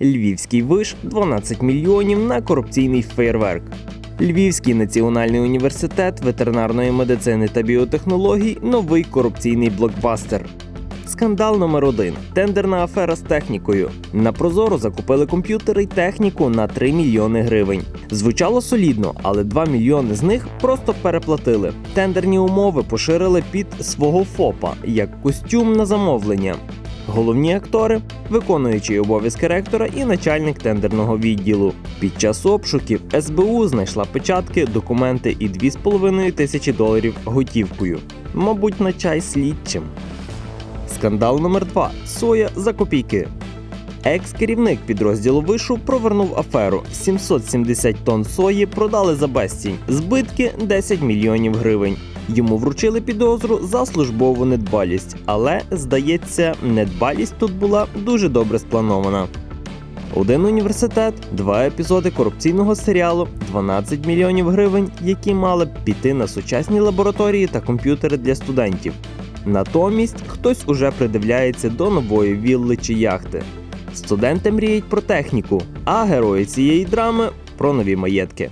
Львівський виш 12 мільйонів на корупційний фейерверк. Львівський національний університет ветеринарної медицини та біотехнологій новий корупційний блокбастер. Скандал номер один тендерна афера з технікою. На Прозоро закупили комп'ютери й техніку на 3 мільйони гривень. Звучало солідно, але 2 мільйони з них просто переплатили. Тендерні умови поширили під свого ФОПа як костюм на замовлення. Головні актори, виконуючий обов'язки ректора і начальник тендерного відділу. Під час обшуків СБУ знайшла печатки, документи і 2,5 тисячі доларів готівкою. Мабуть, на чай слідчим. Скандал номер 2 Соя за копійки. Екс-керівник підрозділу вишу провернув аферу. 770 тонн сої продали за безцінь. Збитки 10 мільйонів гривень. Йому вручили підозру за службову недбалість, але здається, недбалість тут була дуже добре спланована. Один університет, два епізоди корупційного серіалу, 12 мільйонів гривень, які мали б піти на сучасні лабораторії та комп'ютери для студентів. Натомість хтось уже придивляється до нової вілли чи яхти. Студенти мріють про техніку, а герої цієї драми про нові маєтки.